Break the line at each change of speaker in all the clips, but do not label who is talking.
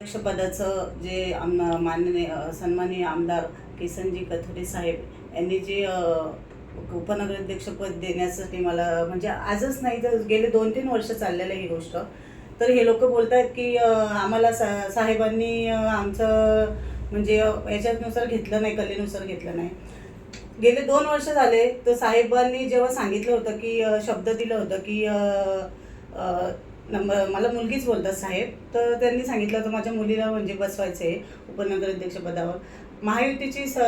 अध्यक्षपदाचं जे आम माननीय सन्माननीय आमदार किसनजी कथोरे साहेब यांनी जे उपनगराध्यक्षपद देण्यासाठी मला म्हणजे आजच नाही तर गेले दोन तीन वर्ष चाललेलं ही गोष्ट. तर हे लोक बोलत आहेत की आम्हाला सा साहेबांनी आमचं म्हणजे याच्यानुसार घेतलं नाही कलेनुसार घेतलं नाही. गेले दोन वर्ष झाले तर साहेबांनी जेव्हा सांगितलं होतं की शब्द दिलं होतं की नंबर मला मुलगीच बोलतात साहेब. तर त्यांनी सांगितलं होतं माझ्या मुलीला म्हणजे बसवायचं आहे उपनगराध्यक्षपदावर महायुतीची स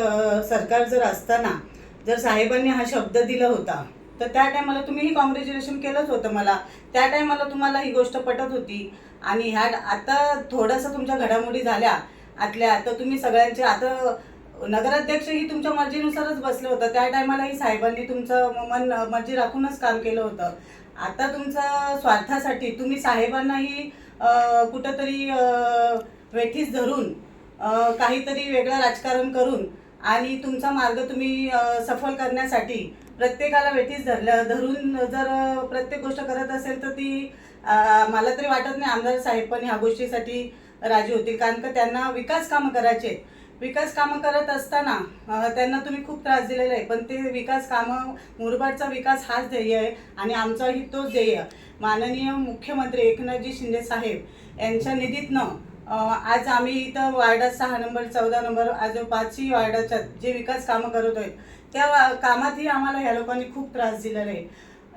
सरकार जर असताना जर साहेबांनी हा शब्द दिला होता तर त्या टायमाला तुम्हीही कॉंग्रॅच्युलेशन केलंच होतं मला. त्या टायमाला तुम्हाला ही गोष्ट पटत होती. आणि ह्या आता थोडंसं तुमच्या घडामोडी झाल्या आतल्या तर तुम्ही सगळ्यांचे आता नगराध्यक्ष ही तुमच्या मर्जीनुसारच बसलं होतं. त्या टायमालाही साहेबांनी तुमचं मन मर्जी राखूनच काम केलं होतं. आता तुमचा स्वार्थासाठी तुम्ही साहेबांनाही कुठंतरी वेठीस धरून काहीतरी वेगळं राजकारण करून आणि तुमचा मार्ग तुम्ही सफल करण्यासाठी प्रत्येकाला वेठीस धरल्या धरून जर प्रत्येक गोष्ट करत असेल तर ती मला तरी वाटत नाही आमदार साहेब पण ह्या गोष्टीसाठी राजी होतील कारण का त्यांना विकास कामं करायचे आहेत. विकास कामं करत असताना त्यांना तुम्ही खूप त्रास दिलेला आहे. पण ते विकास कामं मुरबाडचा विकास हाच ध्येय आहे आणि आमचाही तोच ध्येय माननीय मुख्यमंत्री एकनाथजी शिंदे साहेब यांच्या निधीतनं आज आम्ही इथं वार्डात सहा नंबर चौदा नंबर आज पाचही वार्डाच्या जे विकास कामं करत आहेत त्या कामातही आम्हाला ह्या लोकांनी खूप त्रास दिलेला आहे.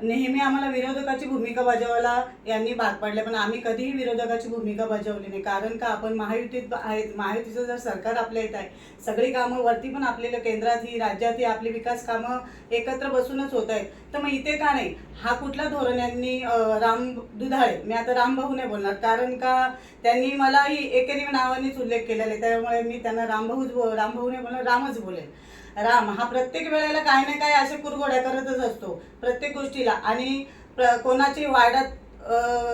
नेहमी आम्हाला विरोधकाची भूमिका बजावायला यांनी भाग पाडले पण आम्ही कधीही विरोधकाची भूमिका बजावली नाही. कारण का? आपण महायुतीत आहेत. महायुतीचं जर सरकार आपल्या येत आहे सगळी कामं वरती पण आपल्याला केंद्रात ही राज्यात ही आपली विकास कामं एकत्र बसूनच होत आहेत. तर मग इथे का नाही? हा कुठला धोरण यांनी राम दुधाळे मी आता राम भाऊ नाही बोलणार कारण का? त्यांनी मलाही एकेरी नावानेच उल्लेख केलेला आहे. त्यामुळे मी त्यांना रामभाऊच बो रामभाऊ नाही बोलणार रामच बोलेल राम हा प्रत्येक वेळेला काही ना काही असे कुरघोड्या करतच असतो प्रत्येक गोष्टीला. आणि प्र- कोणाची वाढत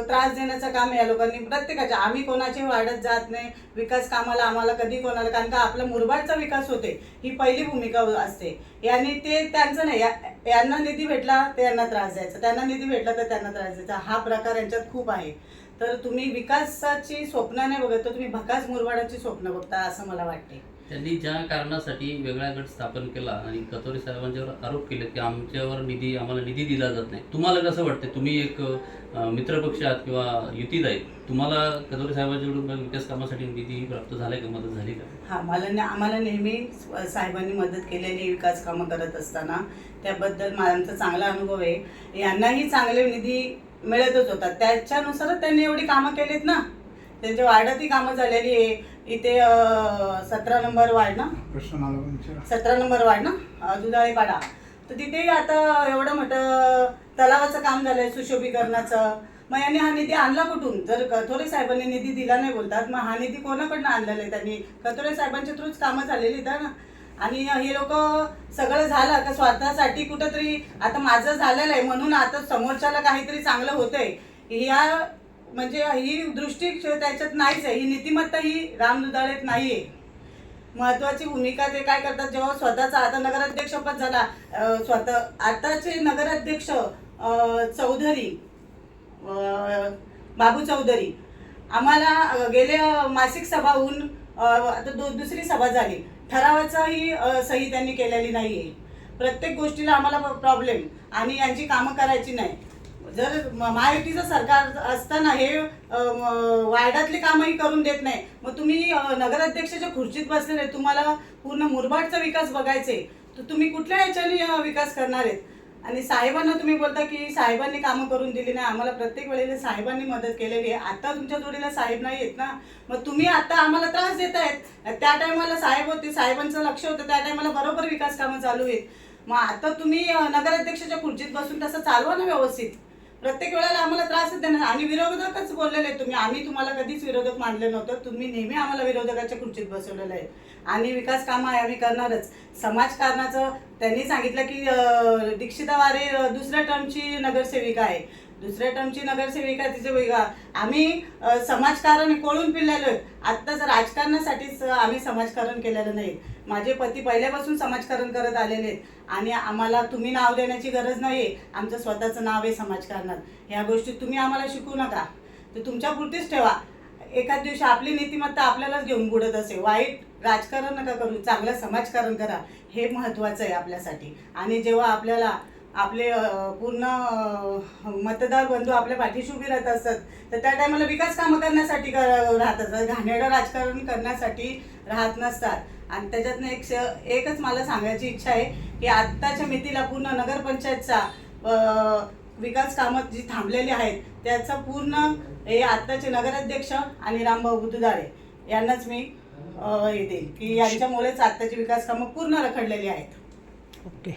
त्रास देण्याचं काम या लोकांनी प्रत्येकाच्या. आम्ही कोणाची वाढत जात नाही विकास कामाला आम्हाला कधी कोणाला कारण का आपला मुरबाडचा विकास होते ही पहिली भूमिका असते. यांनी ते त्यांचं नाही या- यांना निधी भेटला तर यांना त्रास द्यायचा. त्यांना निधी भेटला तर त्यांना त्रास द्यायचा. हा प्रकार यांच्यात खूप आहे. तर तुम्ही विकासाची स्वप्न नाही बघत तर तुम्ही भकास मुरबाडाची स्वप्न बघता असं मला वाटते
त्यांनी ज्या कारणासाठी वेगळा गट स्थापन केला आणि कतोरे साहेबांच्यावर आरोप केले की आमच्यावर निधी आम्हाला निधी दिला जात नाही. तुम्हाला कसं वाटतं तुम्ही एक मित्रपक्ष आहात किंवा युतीत आहे तुम्हाला कतोरे साहेबांच्याकडून विकास कामासाठी निधी प्राप्त झालाय का? मदत झाली का?
हा मला आम्हाला नेहमी साहेबांनी मदत केलेली विकास कामं करत असताना. त्याबद्दल माझा चांगला अनुभव आहे. यांनाही चांगले निधी मिळतच होता त्याच्यानुसारच त्यांनी एवढी कामं केलीत ना. त्यांच्या वार्डातही कामं झालेली आहे. इथे सतरा नंबर वार्ड ना. सतरा नंबर वार्ड ना? अं, दुधाळे पाडा तर तिथेही आता एवढं मोठं तलावाचं काम झालंय सुशोभीकरणाचं. मग यांनी हा निधी आणला कुठून? जर कथोरे साहेबांनी निधी दिला नाही बोलतात मग हा निधी कोणाकडनं आणलेला आहे त्यांनी? कथोरे साहेबांच्या थ्रूच कामं झालेली आहेत ना? आणि हे लोक सगळं झालं का स्वतःसाठी कुठंतरी आता माझं झालेलं आहे म्हणून आता समोरच्याला काहीतरी चांगलं होतंय. या म्हणजे ही दृष्टी त्याच्यात नाहीच आहे. ही नीतिमत्ता ही राम दुधाळेत आहे महत्वाची भूमिका ते काय करतात? जेव्हा स्वतःचा आता नगराध्यक्षपद झाला स्वतः आताचे नगराध्यक्ष चौधरी बाबू चौधरी आम्हाला गेले मासिक सभा होऊन आता दु दुसरी सभा झाली. ठरावाचाही सही त्यांनी केलेली नाही आहे प्रत्येक गोष्टीला आम्हाला प्रॉब्लेम आणि यांची कामं करायची नाही. जर महायुतीचं सरकार असताना हे वार्डातले कामही कामंही करून देत नाही मग तुम्ही नगराध्यक्षाच्या खुर्चीत बसलेले तुम्हाला पूर्ण मुरबाडचा विकास बघायचे तर तुम्ही कुठल्या याच्याने विकास करणार आहेत? आणि साहेबांना तुम्ही बोलता की साहेबांनी कामं करून दिली नाही आम्हाला प्रत्येक वेळेला साहेबांनी मदत केलेली आहे. आता तुमच्या जोडीला साहेब नाही आहेत ना मग तुम्ही आता आम्हाला त्रास देत आहेत. त्या टायमाला साहेब होते साहेबांचं लक्ष होतं त्या टायमाला बरोबर विकास कामं चालू आहेत. मग आता तुम्ही नगराध्यक्षाच्या खुर्चीत बसून तसं चालवा ना व्यवस्थित. प्रत्येक वेळेला आम्हाला त्रासच देणार आणि विरोधकच बोललेले तुम्ही. आम्ही तुम्हाला कधीच विरोधक मानले नव्हतं. तुम्ही नेहमी आम्हाला विरोधकाच्या खुर्चीत बसवलेलं आहे. आणि विकास कामं आहे आम्ही करणारच. समाजकारणाचं त्यांनी सांगितलं की दीक्षिता वारे दुसऱ्या टर्मची नगरसेविका आहे. दुसऱ्या टर्मची नगरसेविका तिचे वेगळा आम्ही समाजकारण कोळून पिलेलो आहे. आत्ताच राजकारणासाठीच आम्ही समाजकारण केलेलं नाही. माझे पती पहिल्यापासून समाजकारण करत आलेले आहेत. आणि आम्हाला तुम्ही नाव देण्याची गरज नाही आमचं स्वतःचं नाव आहे समाजकारणात. ह्या गोष्टी तुम्ही आम्हाला शिकवू नका. ते तुमच्या पुरतीच ठेवा. एखाद दिवशी आपली नीतिमत्ता आपल्यालाच घेऊन बुडत असे. वाईट राजकारण नका करू. चांगलं समाजकारण करा. हे महत्त्वाचं आहे आपल्यासाठी. आणि जेव्हा आपल्याला आपले पूर्ण मतदार बंधू आपल्या पाठीशी उभी राहत असतात. तर त्या टायमाला विकास कामं करण्यासाठी कर- राहत असतात. घाणेरडं राजकारण करण्यासाठी राहत नसतात. आणि त्याच्यातनं एक श- एकच मला सांगायची इच्छा आहे की आत्ताच्या मितीला पूर्ण नगरपंचायतचा विकास कामं जी थांबलेली आहेत त्याचा पूर्ण हे आत्ताचे नगराध्यक्ष आणि रामभाऊ बुद्धदाळे यांनाच मी हे देईल की यांच्यामुळेच आत्ताची विकास कामं पूर्ण रखडलेली आहेत.
ओके.